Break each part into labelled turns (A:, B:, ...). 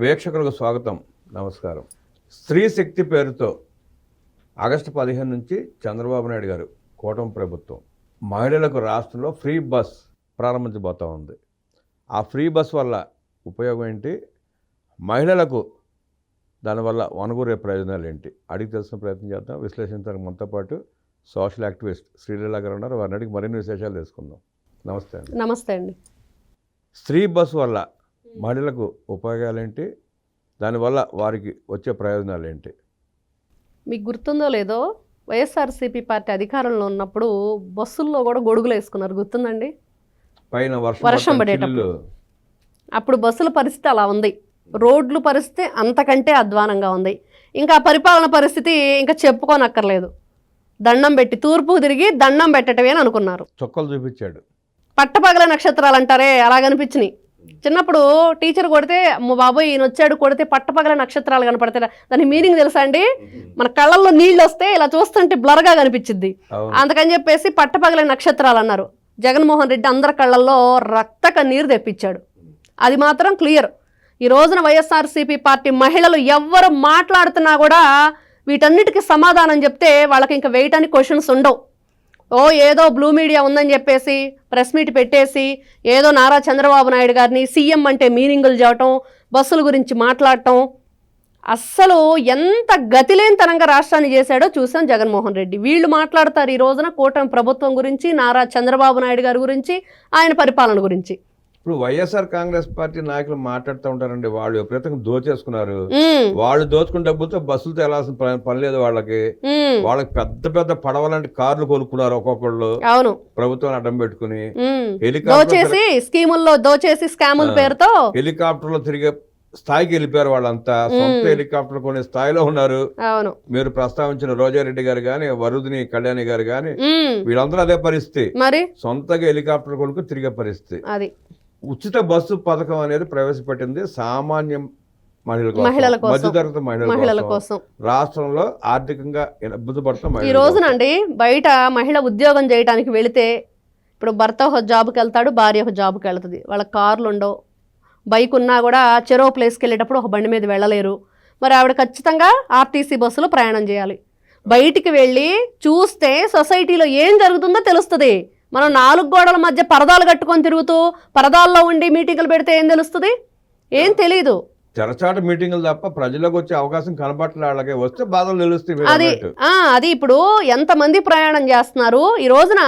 A: వీక్షకులకు స్వాగతం నమస్కారం. స్త్రీ శక్తి పేరుతో ఆగస్టు పదిహేను నుంచి చంద్రబాబు నాయుడు గారు కూటమి ప్రభుత్వం మహిళలకు రాష్ట్రంలో ఫ్రీ బస్ ప్రారంభించబోతా ఉంది. ఆ ఫ్రీ బస్ వల్ల ఉపయోగం ఏంటి? మహిళలకు దానివల్ల వనగూరే ప్రయోజనాలు ఏంటి? అడిగి తెలిసిన ప్రయత్నం చేద్దాం. విశ్లేషించడానికి మనతో పాటు సోషల్ యాక్టివిస్ట్ శ్రీలీల గారు ఉన్నారు. వారిని అడిగి మరిన్ని విశేషాలు తెలుసుకుందాం. నమస్తే అండి.
B: నమస్తే అండి.
A: స్త్రీ బస్సు వల్ల మహిళలకు ఉపయోగాలేంటి? దానివల్ల వారికి వచ్చే ప్రయోజనాలు ఏంటి
B: మీకు గుర్తుందో లేదో వైఎస్ఆర్సీపీ పార్టీ అధికారంలో ఉన్నప్పుడు బస్సుల్లో కూడా గొడుగులు వేసుకున్నారు. గుర్తుందండి?
A: పైన వర్షం
B: వర్షం
A: పడటం,
B: పడేటప్పుడు. అప్పుడు బస్సుల పరిస్థితి అలా ఉంది. రోడ్లు పరిస్థితి అంతకంటే అధ్వానంగా ఉంది. ఇంకా పరిపాలన పరిస్థితి ఇంకా చెప్పుకోనక్కర్లేదు. దండం పెట్టి తూర్పు తిరిగి దండం పెట్టటమే అని అనుకున్నారు.
A: చుక్కలు చూపించాడు.
B: పట్టపగల నక్షత్రాలు అంటారే అలా కనిపించినాయి చిన్నప్పుడు టీచర్ కొడితే అమ్మ బాబోయ్ ఈయన వచ్చాడు కొడితే పట్టపగల నక్షత్రాలు కనపడతాయి. దాని మీనింగ్ తెలుసా అండి? మన కళ్ళల్లో నీళ్ళు వస్తే ఇలా చూస్తుంటే బ్లర్గా కనిపించింది అందుకని చెప్పేసి పట్టపగలే నక్షత్రాలు అన్నారు. జగన్మోహన్ రెడ్డి అందరి కళ్ళల్లో రక్త కన్నీరు తెప్పించాడు. అది మాత్రం క్లియర్. ఈ రోజున వైఎస్ఆర్సీపీ పార్టీ మహిళలు ఎవ్వరు మాట్లాడుతున్నా కూడా వీటన్నిటికీ సమాధానం చెప్తే వాళ్ళకి ఇంకా వేయటానికి క్వశ్చన్స్ ఉండవు. ఓ ఏదో బ్లూ మీడియా ఉందని చెప్పేసి ప్రెస్ మీట్ పెట్టేసి ఏదో నారా చంద్రబాబు నాయుడు గారిని సీఎం అంటే మీనింగులు చేయటం బస్సుల గురించి మాట్లాడటం అస్సలు ఎంత గతిలేనితనంగా రాష్ట్రాన్ని చేశాడో చూసాం జగన్మోహన్ రెడ్డి. వీళ్ళు మాట్లాడతారు ఈ రోజున కూటమి ప్రభుత్వం గురించి నారా చంద్రబాబు నాయుడు గారి గురించి ఆయన పరిపాలన గురించి.
A: ఇప్పుడు వైఎస్ఆర్ కాంగ్రెస్ పార్టీ నాయకులు మాట్లాడుతూ ఉంటారండి వాళ్ళు విపరీతంగా దోచేసుకున్నారు వాళ్ళు దోచుకున్న డబ్బులతో బస్సులతో వెళ్ళాల్సిన పని లేదు వాళ్ళకి. వాళ్ళకి పెద్ద పెద్ద పడవలాంటి కార్లు కొనుక్కున్నారు ఒక్కొక్కళ్ళు.
B: అవును.
A: ప్రభుత్వాన్ని అడ్డం పెట్టుకుని. హెలికాప్టర్
B: దోచేసి స్కీముల్లో దోచేసి స్కాముల
A: ఆ.
B: పేరుతో
A: హెలికాప్టర్లో తిరిగే స్థాయికి వెళ్ళిపోయారు వాళ్ళంతా. సొంత. హెలికాప్టర్ కొనే స్థాయిలో ఉన్నారు.
B: అవును.
A: మీరు ప్రస్తావించిన రోజారెడ్డి గారు కానీ వరుదిని కళ్యాణి గారు కానీ
B: ఉమ్,
A: వీళ్ళందరూ అదే పరిస్థితి.
B: మరి?
A: సొంతగా హెలికాప్టర్ కొనుక్కు తిరిగే పరిస్థితి. ఉచిత బస్సు పథకం అనేది ప్రవేశపెట్టింది సామాన్య మహిళల కోసం
B: మహిళల కోసం.
A: రాష్ట్రంలో ఆర్థికంగా ఇబ్బంది పడుతున్న
B: ఈ రోజునండి బయట మహిళ ఉద్యోగం చేయడానికి వెళితే ఇప్పుడు భర్త ఒక జాబ్కి వెళ్తాడు భార్య ఒక జాబ్కి వెళ్తుంది. వాళ్ళ కార్లు ఉండవు. బైక్ ఉన్నా కూడా చెరో ప్లేస్కి వెళ్ళేటప్పుడు ఒక బండి మీద వెళ్ళలేరు. మరి ఆవిడ ఖచ్చితంగా ఆర్టీసీ బస్సులో ప్రయాణం చేయాలి. బయటికి వెళ్ళి చూస్తే సొసైటీలో ఏం జరుగుతుందో తెలుస్తుంది. మనం నాలుగు గోడల మధ్య పరదాలు కట్టుకొని తిరుగుతూ పరదాల్లో ఉండి మీటింగులు పెడితే ఏం తెలుస్తుంది? ఏం తెలీదు.
A: తెరచాట మీటింగులు తప్ప ప్రజలకు వచ్చే అవకాశం కనబట్టలే వాళ్ళకి వస్తే బాధలు తెలుస్తాయి
B: అది అది ఇప్పుడు ఎంతమంది ప్రయాణం చేస్తున్నారు? ఈ రోజున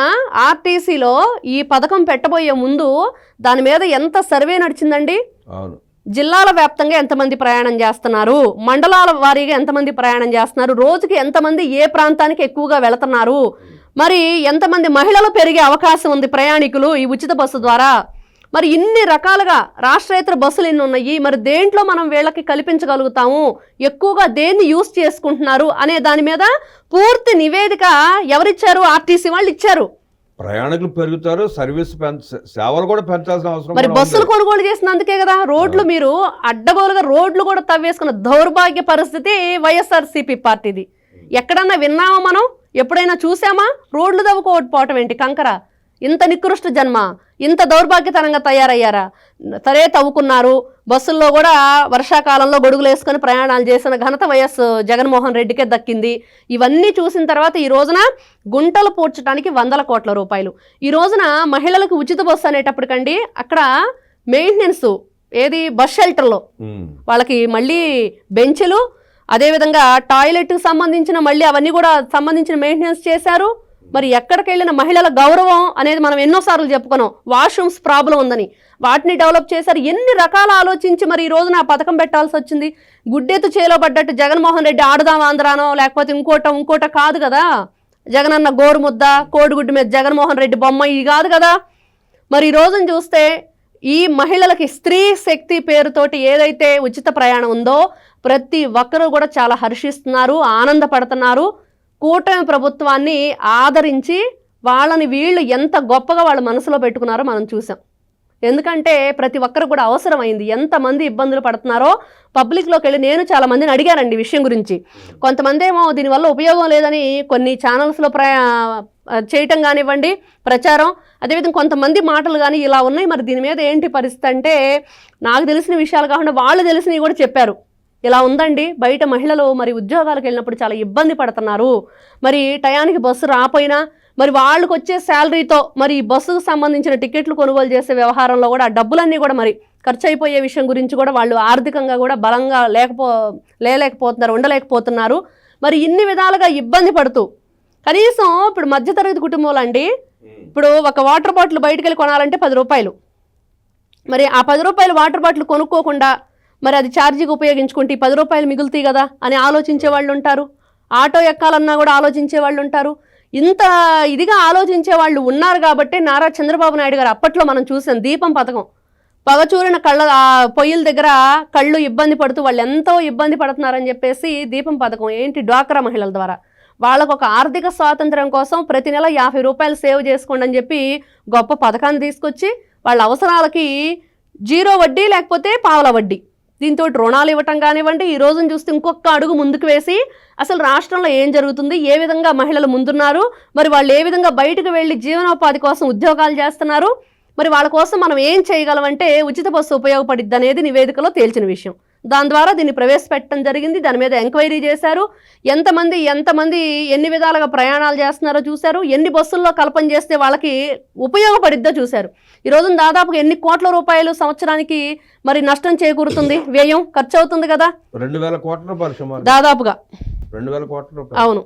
B: ఆర్టీసీలో ఈ పథకం పెట్టబోయే ముందు దాని మీద ఎంత సర్వే నడిచిందండి?
A: అవును.
B: జిల్లాల వ్యాప్తంగా ఎంతమంది ప్రయాణం చేస్తున్నారు? మండలాల వారీగా ఎంతమంది ప్రయాణం చేస్తున్నారు? రోజుకి ఎంతమంది ఏ ప్రాంతానికి ఎక్కువగా వెళుతున్నారు? మరి ఎంతమంది మహిళలు పెరిగే అవకాశం ఉంది ప్రయాణికులు ఈ ఉచిత బస్సు ద్వారా? మరి ఇన్ని రకాలుగా రాష్ట్రేతర బస్సులు ఎన్ని ఉన్నాయి. మరి దేంట్లో మనం వీళ్ళకి కల్పించగలుగుతాము? ఎక్కువగా దేన్ని యూస్ చేసుకుంటున్నారు? అనే దాని మీద పూర్తి నివేదిక ఎవరిచ్చారు? ఆర్టీసీ వాళ్ళు ఇచ్చారు.
A: ప్రయాణికులు పెరుగుతారు సర్వీస్ సేవలు కూడా పెంచాల్సిన అవసరం
B: మరి బస్సులు. కొనుగోలు చేసినందుకే కదా రోడ్లు మీరు అడ్డగోలుగా రోడ్లు కూడా తవ్వేసుకున్న దౌర్భాగ్య పరిస్థితి వైఎస్ఆర్సీపీ పార్టీది. ఎక్కడన్నా విన్నామా మనం? ఎప్పుడైనా చూసామా రోడ్లు తవ్వుకోకపోవటం ఏంటి కంకర. ఇంత నికృష్ట జన్మ. ఇంత దౌర్భాగ్యతనంగా తయారయ్యారా? సరే తవ్వుకున్నారు. బస్సుల్లో కూడా వర్షాకాలంలో గొడుగులు వేసుకొని ప్రయాణాలు చేసిన ఘనత వైఎస్ జగన్మోహన్ రెడ్డికే దక్కింది. ఇవన్నీ చూసిన తర్వాత ఈ రోజున గుంటలు పూడ్చడానికి వందల కోట్ల రూపాయలు. ఈ రోజున మహిళలకు ఉచిత బస్సు అనేటప్పటికండి అక్కడ మెయింటెనెన్స్ ఏది బస్ షెల్టర్లో. వాళ్ళకి మళ్ళీ బెంచ్లు అదేవిధంగా టాయిలెట్కి సంబంధించిన మళ్ళీ అవన్నీ కూడా సంబంధించిన మెయింటెనెన్స్ చేశారు. మరి ఎక్కడికి వెళ్ళిన మహిళల గౌరవం అనేది మనం ఎన్నోసార్లు చెప్పుకున్నాం. వాష్రూమ్స్ ప్రాబ్లం ఉందని. వాటిని డెవలప్ చేశారు. ఎన్ని రకాల ఆలోచించి మరి ఈ రోజున ఆ పథకం పెట్టాల్సి వచ్చింది? గుడ్డెత్తు చేలో పడ్డట్టు జగన్మోహన్ రెడ్డి ఆడుదాం ఆంధ్రానో లేకపోతే ఇంకోట ఇంకోట కాదు కదా? జగనన్న గోరుముద్ద కోడిగుడ్డు మీద జగన్మోహన్ రెడ్డి బొమ్మ ఇది కాదు కదా? మరి ఈ రోజున చూస్తే ఈ మహిళలకి స్త్రీ శక్తి పేరుతోటి ఏదైతే ఉచిత ప్రయాణం ఉందో ప్రతి ఒక్కరూ కూడా చాలా హర్షిస్తున్నారు ఆనందపడుతున్నారు. కూటమి ప్రభుత్వాన్ని ఆదరించి వాళ్ళని వీళ్ళు ఎంత గొప్పగా వాళ్ళ మనసులో పెట్టుకున్నారో మనం చూసాం. ఎందుకంటే ప్రతి ఒక్కరు కూడా అవసరమైంది. ఎంతమంది ఇబ్బందులు పడుతున్నారో పబ్లిక్లోకి వెళ్ళి నేను చాలా మందిని అడిగానండి విషయం గురించి. కొంతమంది ఏమో దీనివల్ల ఉపయోగం లేదని కొన్ని ఛానల్స్లో ప్రయా చేయటం కానివ్వండి ప్రచారం. అదేవిధంగా కొంతమంది మాటలు కానీ ఇలా ఉన్నాయి. మరి దీని మీద ఏంటి పరిస్థితి అంటే నాకు తెలిసిన విషయాలు కాకుండా వాళ్ళు తెలిసినవి కూడా చెప్పారు. ఇలా ఉందండి. బయట మహిళలు మరి ఉద్యోగాలకు వెళ్ళినప్పుడు చాలా ఇబ్బంది పడుతున్నారు. మరి టయానికి బస్సు రాపోయినా మరి వాళ్ళకి వచ్చే శాలరీతో మరి ఈ బస్సుకు సంబంధించిన టికెట్లు కొనుగోలు చేసే వ్యవహారంలో కూడా ఆ డబ్బులన్నీ కూడా మరి ఖర్చు అయిపోయే విషయం గురించి కూడా వాళ్ళు ఆర్థికంగా కూడా బలంగా లేకపో లేలేకపోతున్నారు ఉండలేకపోతున్నారు. మరి ఇన్ని విధాలుగా ఇబ్బంది పడుతూ కనీసం ఇప్పుడు మధ్యతరగతి కుటుంబంలో అండి ఇప్పుడు ఒక వాటర్ బాటిల్ బయటకు వెళ్ళి కొనాలంటే పది రూపాయలు. మరి ఆ పది రూపాయలు వాటర్ బాటిల్ కొనుక్కోకుండా మరి అది ఛార్జీకి ఉపయోగించుకుంటే ఈ పది రూపాయలు మిగులుతాయి కదా అని ఆలోచించే వాళ్ళు ఉంటారు. ఆటో ఎక్కాలన్నా కూడా ఆలోచించే వాళ్ళు ఉంటారు. ఇంత ఇదిగా ఆలోచించే వాళ్ళు ఉన్నారు కాబట్టి నారా చంద్రబాబు నాయుడు గారు అప్పట్లో మనం చూసాం దీపం పథకం. పగచూరిన కళ్ళ పొయ్యిల దగ్గర కళ్ళు ఇబ్బంది పడుతూ వాళ్ళు ఎంతో ఇబ్బంది పడుతున్నారని చెప్పేసి దీపం పథకం ఏంటి డ్వాక్రా మహిళల ద్వారా. వాళ్ళకు ఒక ఆర్థిక స్వాతంత్రం కోసం ప్రతి నెల యాభై రూపాయలు సేవ్ చేసుకోండి అని చెప్పి గొప్ప పథకాన్ని తీసుకొచ్చి వాళ్ళ అవసరాలకి జీరో వడ్డీ లేకపోతే పావల వడ్డీ. దీంతో రుణాలు ఇవ్వటం కానివ్వండి ఈ రోజును చూస్తే ఇంకొక అడుగు ముందుకు వేసి అసలు రాష్ట్రంలో ఏం జరుగుతుంది ఏ విధంగా మహిళలు ముందున్నారు మరి వాళ్ళు ఏ విధంగా బయటకు వెళ్ళి జీవనోపాధి కోసం ఉద్యోగాలు చేస్తున్నారు మరి వాళ్ళ కోసం మనం ఏం చేయగలమంటే ఉచిత బస్సు ఉపయోగపడిద్ది అనేది నివేదికలో తేల్చిన విషయం. దాని ద్వారా దీన్ని ప్రవేశపెట్టడం జరిగింది. దాని మీద ఎంక్వైరీ చేశారు. ఎంతమంది ఎంతమంది ఎన్ని విధాలుగా ప్రయాణాలు చేస్తున్నారో చూశారు. ఎన్ని బస్సుల్లో కల్పన చేస్తే వాళ్ళకి ఉపయోగపడిద్దో చూశారు. ఈ రోజున దాదాపుగా ఎన్ని కోట్ల రూపాయలు సంవత్సరానికి మరి నష్టం చేకూరుతుంది? వ్యయం ఖర్చు అవుతుంది కదా?
A: రెండు వేల కోట్ల రూపాయలు
B: దాదాపుగా.
A: రెండు వేల కోట్ల రూపాయలు.
B: అవును.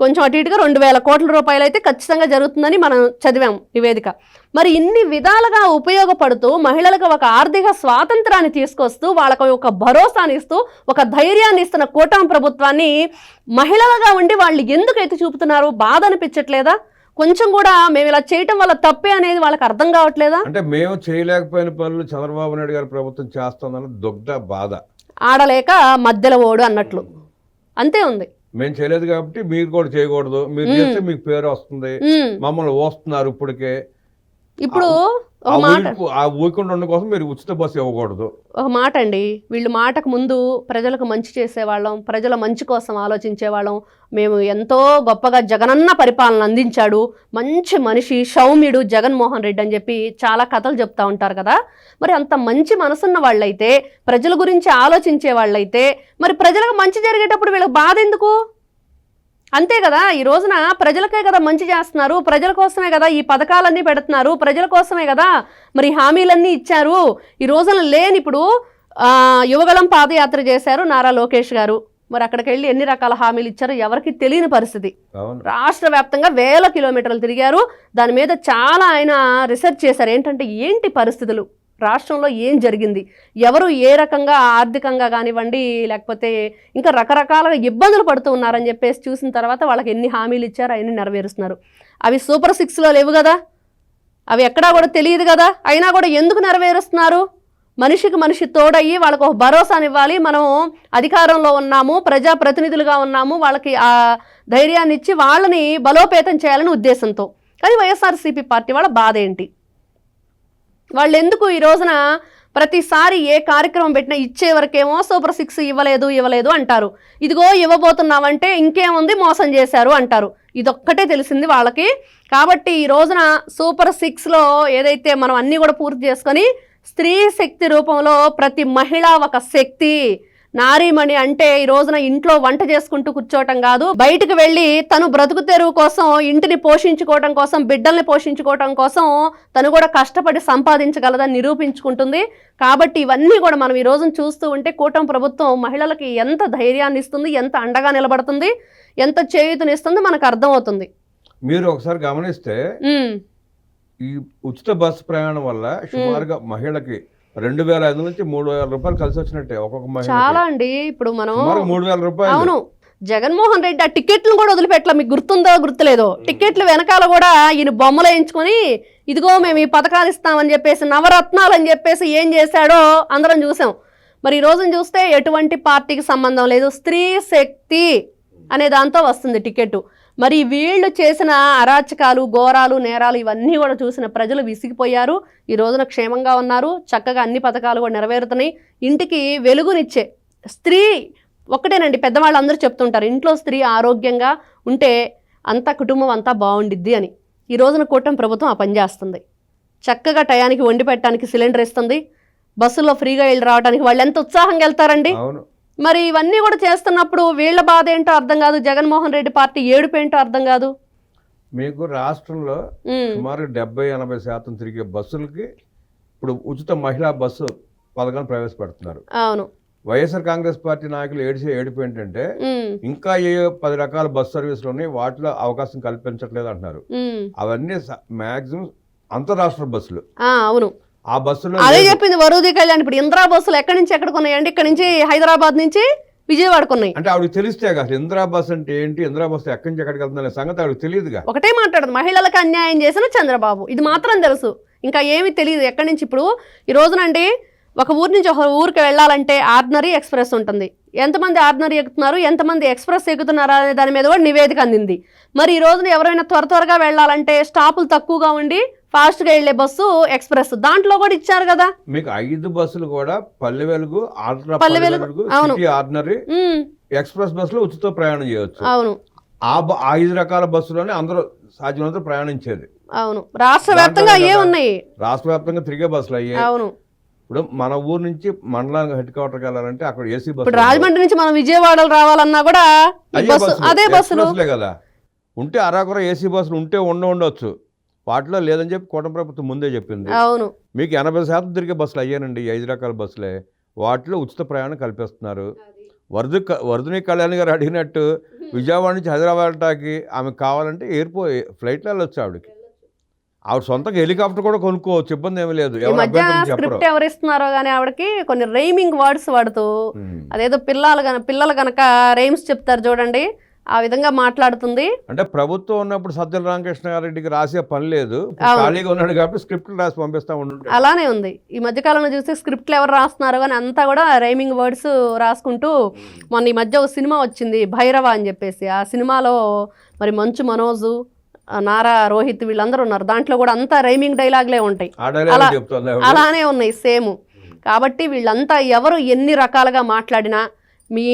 B: కొంచెం అటు ఇటుగా రెండు వేల కోట్ల రూపాయలు అయితే ఖచ్చితంగా జరుగుతుందని మనం చదివాం నివేదిక. మరి ఇన్ని విధాలుగా ఉపయోగపడుతూ మహిళలకు ఒక ఆర్థిక స్వాతంత్రాన్ని తీసుకొస్తూ వాళ్ళకు ఒక భరోసాని ఇస్తూ ఒక ధైర్యాన్ని ఇస్తున్న కూటమి ప్రభుత్వాన్ని మహిళలుగా ఉండి వాళ్ళు ఎందుకు ఎత్తి చూపుతున్నారు? బాధ అనిపించట్లేదా? కొంచెం కూడా మేము ఇలా చేయటం వల్ల తప్పే అనేది వాళ్ళకి అర్థం కావట్లేదా?
A: అంటే మేము చేయలేకపోయిన పనులు చంద్రబాబు నాయుడు గారి ప్రభుత్వం చేస్తుందన్న దుగ్ధ బాధ.
B: ఆడలేక మధ్యలో ఓడు అన్నట్లు. అంతే ఉంది.
A: మేము చేయలేదు కాబట్టి మీరు కూడా చేయకూడదు. మీరు చేస్తే మీకు పేరు వస్తుంది. మమ్మల్ని వస్తున్నారు ఇప్పటికే.
B: ఇప్పుడు
A: ఆ ఊకుండా ఉండడం కోసం మీరు ఉచిత బస్సు ఇవ్వకూడదు.
B: ఒక మాట అండి. వీళ్ళు మాటకు ముందు ప్రజలకు మంచి చేసేవాళ్ళం ప్రజల మంచి కోసం ఆలోచించేవాళ్ళం. మేము ఎంతో గొప్పగా జగనన్న పరిపాలన అందించాడు. మంచి మనిషి సౌమ్యుడు జగన్మోహన్ రెడ్డి అని చెప్పి చాలా కథలు చెప్తా ఉంటారు కదా. మరి అంత మంచి మనసున్న వాళ్ళైతే ప్రజల గురించి ఆలోచించే వాళ్ళైతే మరి ప్రజలకు మంచి జరిగేటప్పుడు వీళ్ళకి బాధ ఎందుకు? అంతే కదా ఈ రోజున ప్రజలకే కదా మంచి చేస్తున్నారు ప్రజల కోసమే కదా ఈ పథకాలన్నీ పెడుతున్నారు ప్రజల కోసమే కదా మరి హామీలన్నీ ఇచ్చారు. ఈ రోజున లేని ఇప్పుడు ఆ, యువగళం పాదయాత్ర చేశారు నారా లోకేష్ గారు. మరి అక్కడికి వెళ్ళి ఎన్ని రకాల హామీలు ఇచ్చారో ఎవరికి తెలియని పరిస్థితి. రాష్ట్ర వ్యాప్తంగా వేల కిలోమీటర్లు తిరిగారు. దాని మీద చాలా ఆయన రీసెర్చ్ చేశారు. ఏంటంటే ఏంటి పరిస్థితులు? రాష్ట్రంలో ఏం జరిగింది? ఎవరు ఏ రకంగా ఆర్థికంగా కానివ్వండి లేకపోతే ఇంకా రకరకాలుగా ఇబ్బందులు పడుతూ ఉన్నారని చెప్పేసి చూసిన తర్వాత వాళ్ళకి ఎన్ని హామీలు ఇచ్చారో అవన్నీ నెరవేరుస్తున్నారు. అవి సూపర్ సిక్స్లో లేవు కదా? అవి ఎక్కడా కూడా తెలియదు కదా? అయినా కూడా ఎందుకు నెరవేరుస్తున్నారు? మనిషికి మనిషి తోడయ్యి వాళ్ళకు ఒక భరోసానివ్వాలి. మనం అధికారంలో ఉన్నాము ప్రజాప్రతినిధులుగా ఉన్నాము వాళ్ళకి ఆ ధైర్యాన్ని ఇచ్చి వాళ్ళని బలోపేతం చేయాలని ఉద్దేశంతో. కానీ వైఎస్ఆర్సీపీ పార్టీ వాళ్ళ బాధ ఏంటి? వాళ్ళు ఎందుకు ఈ రోజున ప్రతిసారి ఏ కార్యక్రమం పెట్టినా ఇచ్చే వరకేమో సూపర్ సిక్స్ ఇవ్వలేదు ఇవ్వలేదు అంటారు. ఇదిగో ఇవ్వబోతున్నామంటే ఇంకేముంది మోసం చేశారు అంటారు. ఇదొక్కటే తెలిసింది వాళ్ళకి. కాబట్టి ఈ రోజున సూపర్ సిక్స్లో ఏదైతే మనం అన్నీ కూడా పూర్తి చేసుకొని స్త్రీ శక్తి రూపంలో ప్రతి మహిళ ఒక శక్తి నారీమణి అంటే ఈ రోజున ఇంట్లో వంట చేసుకుంటూ కూర్చోవటం కాదు బయటకు వెళ్ళి తను బ్రతుకు తెరువు కోసం ఇంటిని పోషించుకోవటం కోసం బిడ్డల్ని పోషించుకోవటం కోసం తను కూడా కష్టపడి సంపాదించగలదని నిరూపించుకుంటుంది. కాబట్టి ఇవన్నీ కూడా మనం ఈ రోజున చూస్తూ ఉంటే కూటమి ప్రభుత్వం మహిళలకి ఎంత ధైర్యాన్ని ఇస్తుంది ఎంత అండగా నిలబడుతుంది ఎంత చేయూతనిస్తుంది మనకు అర్థమవుతుంది.
A: మీరు ఒకసారి గమనిస్తే ఈ ఉచిత బస్సు ప్రయాణం వల్ల సుమారుగా మహిళకి రెండు వేల ఐదు నుంచి మూడు వేల రూపాయలు కలిసి వచ్చినట్టే ఒక్కొక్క
B: చాలా అండి ఇప్పుడు మనం
A: మూడు వేల రూపాయలు.
B: అవును జగన్మోహన్ రెడ్డి ఆ టికెట్లు కూడా వదిలిపెట్టలే మీకు గుర్తుందో గుర్తులేదో. టికెట్లు వెనకాల కూడా ఈయన బొమ్మలు వేయించుకొని ఇదిగో మేము ఈ పథకాలు ఇస్తామని చెప్పేసి నవరత్నాలు అని చెప్పేసి ఏం చేశాడో అందరం చూసాం. మరి ఈ రోజున చూస్తే ఎటువంటి పార్టీకి సంబంధం లేదు స్త్రీ శక్తి అనే దాంతో వస్తుంది టికెట్ మరి వీళ్ళు చేసిన అరాచకాలు ఘోరాలు నేరాలు ఇవన్నీ కూడా చూసిన ప్రజలు విసిగిపోయారు. ఈ రోజున క్షేమంగా ఉన్నారు. చక్కగా అన్ని పథకాలు కూడా నెరవేరుతున్నాయి. ఇంటికి వెలుగునిచ్చే స్త్రీ ఒకటేనండి పెద్దవాళ్ళు అందరూ చెప్తుంటారు. ఇంట్లో స్త్రీ ఆరోగ్యంగా ఉంటే అంతా కుటుంబం అంతా బాగుండిద్ది అని. ఈ రోజున కూటమి ప్రభుత్వం ఆ పని చేస్తుంది. చక్కగా టయానికి వండి పెట్టడానికి సిలిండర్ ఇస్తుంది. బస్సులో ఫ్రీగా వెళ్ళి రావడానికి వాళ్ళు ఎంత ఉత్సాహంగా వెళ్తారండి?
A: అవును.
B: మరి ఇవన్నీ కూడా చేస్తున్నప్పుడు వీళ్ళ బాధ ఏంటో అర్థం కాదు. జగన్మోహన్ రెడ్డి పార్టీ ఏడుపు ఏంటో అర్థం కాదు.
A: మీకు రాష్ట్రంలో సుమారు డెబ్బై ఎనభై శాతం తిరిగే బస్సులకి ఇప్పుడు ఉచిత మహిళా బస్సు పథకాన్ని ప్రవేశపెడుతున్నారు.
B: అవును.
A: వైఎస్ఆర్ కాంగ్రెస్ పార్టీ నాయకులు ఏడిసే ఏడుపు ఏంటంటే ఇంకా ఏ పది రకాల బస్ సర్వీసులు ఉన్నాయి వాటిలో అవకాశం కల్పించట్లేదు అంటున్నారు. అవన్నీ మాక్సిమం అంతరాష్ట్ర బస్సులు.
B: అవును.
A: ఆ బస్సులో
B: అదే. చెప్పింది వరుది కళ్యాణ్. ఇప్పుడు ఇందిరా బస్సులు ఎక్కడి నుంచి ఎక్కడికి ఉన్నాయండి ఇక్కడ నుంచి హైదరాబాద్ నుంచి విజయవాడకు ఉన్నాయి.
A: అంటే ఆవిడకి తెలిస్తే కదా ఇందిరా బస్ అంటే ఏంటి? ఇందిరా బస్ ఎక్కడి నుంచి ఎక్కడికి వెళ్తుందనే సంగతి ఆవిడకి తెలియదుగా.
B: ఒకటే మాట్లాడదు. మహిళలకు అన్యాయం చేసిన చంద్రబాబు. ఇది మాత్రం తెలుసు. ఇంకా ఏమీ తెలియదు ఎక్కడి నుంచి. ఇప్పుడు ఈ రోజునండి ఒక ఊరు నుంచి ఒక ఊరికి వెళ్ళాలంటే ఆర్డినరీ ఎక్స్ప్రెస్ ఉంటుంది. ఎంతమంది ఆర్డినరీ ఎక్కుతున్నారు? ఎంతమంది ఎక్స్ప్రెస్ ఎక్కుతున్నారు? అనే దాని మీద కూడా నివేదిక అందింది. మరి ఈ రోజున ఎవరైనా త్వర త్వరగా వెళ్ళాలంటే స్టాపులు తక్కువగా ఉండి ఫాస్ట్గా వెళ్ళే బస్సు ఎక్స్ప్రెస్. దాంట్లో కూడా ఇచ్చారు కదా.
A: మీకు ఐదు బస్సులు కూడా పల్లె వెలుగు
B: పల్లె వెలుగు,
A: ఆర్డినరీ ఎక్స్ప్రెస్ బస్సులో ఉచిత ప్రయాణం చేయొచ్చు.
B: అవును.
A: ఆ ఐదు రకాల బస్సులోనే అందరూ సాధ్యమైనంత ప్రయాణించేది.
B: అవును. రాష్ట్ర వ్యాప్తంగా అయ్యే. ఉన్నాయి.
A: రాష్ట్ర వ్యాప్తంగా తిరిగే బస్సులు అయ్యాయి
B: అవును.
A: ఇప్పుడు మన ఊరు నుంచి మండలానికి హెడ్ క్వార్టర్కి వెళ్ళాలంటే అక్కడ ఏసీ బస్సు
B: రాజమండ్రి నుంచి మనం విజయవాడలో రావాలన్నా కూడా అదే బస్సులు.
A: కదా. ఉంటే అరాకొర ఏసీ బస్సులు ఉంటే ఉండ ఉండొచ్చు. వాటిలో లేదని చెప్పి కూటమి ప్రభుత్వం ముందే చెప్పింది.
B: అవును.
A: మీకు ఎనభై శాతం తిరిగే బస్సులు అయ్యానండి ఐదు రకాల బస్సులే. వాటిలో ఉచిత ప్రయాణం కల్పిస్తున్నారు. వరద వరదని కళ్యాణ్ గారు అడిగినట్టు విజయవాడ నుంచి హైదరాబాద్ వెళ్ళటానికి ఆమెకు కావాలంటే ఎయిర్పోర్ట్ ఫ్లైట్లో వెళ్ళొచ్చు ఆవిడకి. ఆవిడ సొంతంగా హెలికాప్టర్ కూడా కొనుక్కోవచ్చు ఇబ్బంది ఏమీ లేదు.
B: ఈ
A: ఎవరు
B: మధ్య
A: అభ్యంతరం చెప్పరు.
B: స్క్రిప్ట్ ఎవరు ఇస్తున్నారో కానీ ఆవిడకి కొన్ని రైమింగ్ వర్డ్స్ వాడుతూ. అదేదో పిల్లలు పిల్లలు గనక రైమ్స్ చెప్తారు చూడండి. ఆ విధంగా మాట్లాడుతుంది.
A: అంటే ప్రభుత్వం ఉన్నప్పుడు సజ్జల రామకృష్ణారెడ్డికి రాసే పని లేదు. ఖాళీగా ఉన్నాడు కాబట్టి స్క్రిప్ట్ రాసి పంపిస్తా
B: అలానే ఉంది. ఈ మధ్యకాలంలో చూస్తే స్క్రిప్ట్లు ఎవరు రాస్తున్నారు కానీ అంతా కూడా రైమింగ్ వర్డ్స్ రాసుకుంటూ మొన్న ఈ మధ్య ఒక సినిమా వచ్చింది భైరవ అని చెప్పేసి. ఆ సినిమాలో మరి మంచు మనోజు నారా రోహిత్ వీళ్ళందరూ ఉన్నారు. దాంట్లో కూడా అంతా రైమింగ్ డైలాగ్లే ఉంటాయి. అలానే ఉన్నాయి సేమ్. కాబట్టి వీళ్ళంతా ఎవరు ఎన్ని రకాలుగా మాట్లాడినా మీ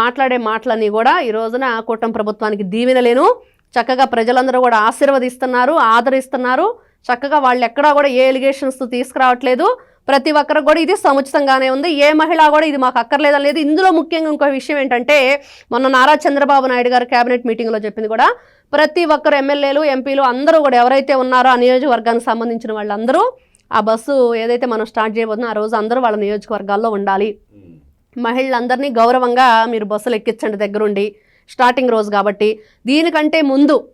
B: మాట్లాడే మాటలన్నీ కూడా ఈ రోజున కూటమి ప్రభుత్వానికి దీవెనలేను. చక్కగా ప్రజలందరూ కూడా ఆశీర్వదిస్తున్నారు ఆదరిస్తున్నారు. చక్కగా వాళ్ళు ఎక్కడా కూడా ఏ ఎలిగేషన్స్ తీసుకురావట్లేదు. ప్రతి ఒక్కరికి కూడా ఇది సముచితంగానే ఉంది. ఏ మహిళ కూడా ఇది మాకు అక్కర్లేదని లేదు. ఇందులో ముఖ్యంగా ఇంకో విషయం ఏంటంటే మొన్న నారా చంద్రబాబు నాయుడు గారు కేబినెట్ మీటింగ్లో చెప్పింది కూడా ప్రతి ఒక్కరు ఎమ్మెల్యేలు ఎంపీలు అందరూ కూడా ఎవరైతే ఉన్నారో ఆ నియోజకవర్గానికి సంబంధించిన వాళ్ళందరూ ఆ బస్సు ఏదైతే మనం స్టార్ట్ చేయబోతుందో ఆ రోజు అందరూ వాళ్ళ నియోజకవర్గాల్లో ఉండాలి. మహిళలందరినీ గౌరవంగా మీరు బస్సులు ఎక్కించండి దగ్గరుండి. స్టార్టింగ్ రోజు కాబట్టి దీనికంటే ముందు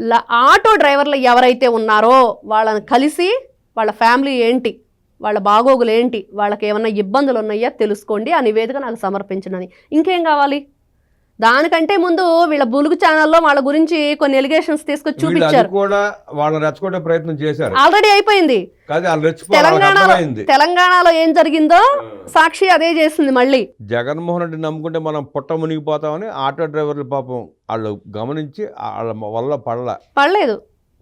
B: ల- ఆటో డ్రైవర్లు ఎవరైతే ఉన్నారో వాళ్ళని కలిసి వాళ్ళ ఫ్యామిలీ ఏంటి వాళ్ళ బాగోగులు ఏంటి వాళ్ళకి ఏమన్నా ఇబ్బందులు ఉన్నాయా తెలుసుకోండి. ఆ నివేదిక నాకు సమర్పించనని ఇంకేం కావాలి? దానికంటే ముందు వీళ్ళ బులుగు ఛానల్లో వాళ్ళ గురించి కొన్ని ఎలిగేషన్స్ తీసుకొచ్చి చూపించారు.
A: కూడా వాళ్ళని రెచ్చగొట్టే ప్రయత్నం చేశారు.
B: ఆల్రెడీ అయిపోయింది. తెలంగాణలో తెలంగాణలో ఏం జరిగిందో సాక్షి అదే చేసింది మళ్ళీ.
A: జగన్మోహన్ రెడ్డి నమ్ముకుంటే మనం పుట్ట మునిగిపోతామని ఆటో డ్రైవర్లు పాపం వాళ్ళు గమనించి వాళ్ళ వల్ల పడల.
B: పడలేదు.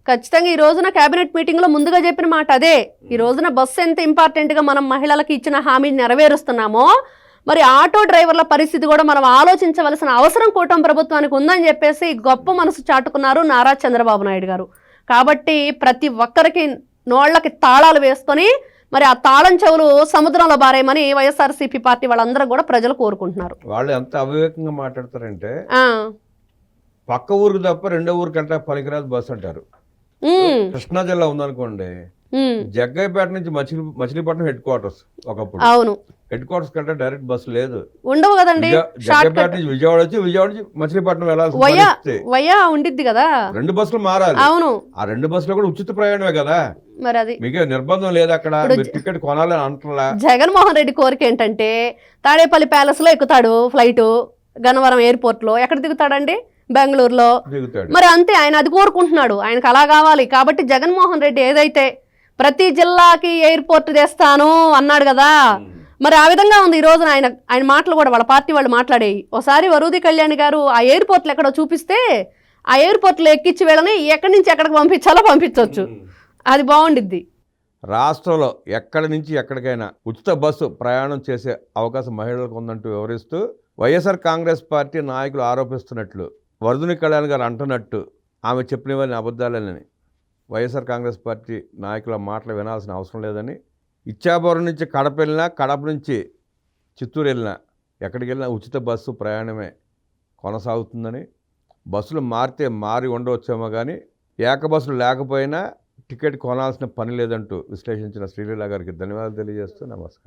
B: ఖచ్చితంగా ఈ రోజున కేబినెట్ మీటింగ్లో ముందుగా చెప్పిన మాట అదే. ఈ రోజున బస్సు ఎంత ఇంపార్టెంట్గా మనం మహిళలకు ఇచ్చిన హామీని నెరవేరుస్తున్నామో మరి ఆటో డ్రైవర్ల పరిస్థితి కూడా మనం ఆలోచించవలసిన అవసరం కూటమి ప్రభుత్వానికి ఉందని చెప్పేసి గొప్ప మనసు చాటుకున్నారు నారా చంద్రబాబు నాయుడు గారు. కాబట్టి ప్రతి ఒక్కరికి నోళ్ళకి తాళాలు వేసుకొని మరి ఆ తాళం చెవులు సముద్రంలో బారేయమని వైఎస్ఆర్సీపీ పార్టీ వాళ్ళందరూ కూడా ప్రజలు కోరుకుంటున్నారు.
A: వాళ్ళు ఎంత అవివేకంగా మాట్లాడతారంటే పక్క ఊరికి తప్ప రెండో ఊరికి అంటే పనికిరాదు బస్సు అంటారు. కృష్ణా జిల్లా ఉందనుకోండి జగ్గైపేట నుంచి మచిలీ మచిలీపట్నం హెడ్ క్వార్టర్స్ ఒకప్పుడు.
B: అవును.
A: హెడ్ క్వార్టర్స్ కంటే డైరెక్ట్ బస్సు లేదు.
B: ఉండవు కదండి.
A: జగ్గైపేట నుంచి విజయవాడ వచ్చి విజయవాడ నుంచి మచిలీపట్నం
B: వయా వయా ఉండిద్ది కదా.
A: రెండు బస్సులు మారాలి.
B: అవును.
A: ఆ రెండు బస్సులు కూడా ఉచిత ప్రయాణమే కదా.
B: మరి అది
A: మీకే నిర్బంధం లేదు అక్కడ. టికెట్ కొనాలని అంటలా
B: జగన్మోహన్ రెడ్డి కోరిక ఏంటంటే తాడేపల్లి ప్యాలెస్లో ఎక్కుతాడు ఫ్లైట్ గన్నవరం ఎయిర్పోర్ట్లో. ఎక్కడ దిగుతాడండి? బెంగళూరులో. మరి అంతే ఆయన అది కోరుకుంటున్నాడు. ఆయనకు అలా కావాలి. కాబట్టి జగన్మోహన్ రెడ్డి ఏదైతే ప్రతి జిల్లాకి ఎయిర్పోర్ట్ తెస్తాను అన్నాడు కదా. మరి ఆ విధంగా ఉంది ఈ రోజున ఆయన ఆయన మాటలు కూడా వాళ్ళ పార్టీ వాళ్ళు మాట్లాడేవి ఒకసారి వరూది కళ్యాణ్ గారు ఆ ఎయిర్పోర్ట్లు ఎక్కడో చూపిస్తే ఆ ఎయిర్పోర్ట్లో ఎక్కించి వీళ్ళని ఎక్కడి నుంచి ఎక్కడికి పంపించాలో పంపించవచ్చు అది బాగుండిద్ది.
A: రాష్ట్రంలో ఎక్కడి నుంచి ఎక్కడికైనా ఉచిత బస్సు ప్రయాణం చేసే అవకాశం మహిళలకు ఉందంటూ వివరిస్తూ వైఎస్ఆర్ కాంగ్రెస్ పార్టీ నాయకులు ఆరోపిస్తున్నట్లు వరదుని కళ్యాణ్ గారు అంటున్నట్టు ఆమె చెప్పినవన్నీ అబద్ధాలేనని వైఎస్ఆర్ కాంగ్రెస్ పార్టీ నాయకుల మాటలు వినాల్సిన అవసరం లేదని ఇచ్చాపురం నుంచి కడప వెళ్ళినా కడప నుంచి చిత్తూరు వెళ్ళినా ఎక్కడికి వెళ్ళినా ఉచిత బస్సు ప్రయాణమే కొనసాగుతుందని. బస్సులు మారితే మారి ఉండవచ్చేమో కానీ ఏక బస్సులు లేకపోయినా టికెట్ కొనాల్సిన పని లేదంటూ విశ్లేషించిన శ్రీలీల గారికి ధన్యవాదాలు తెలియజేస్తూ నమస్కారం.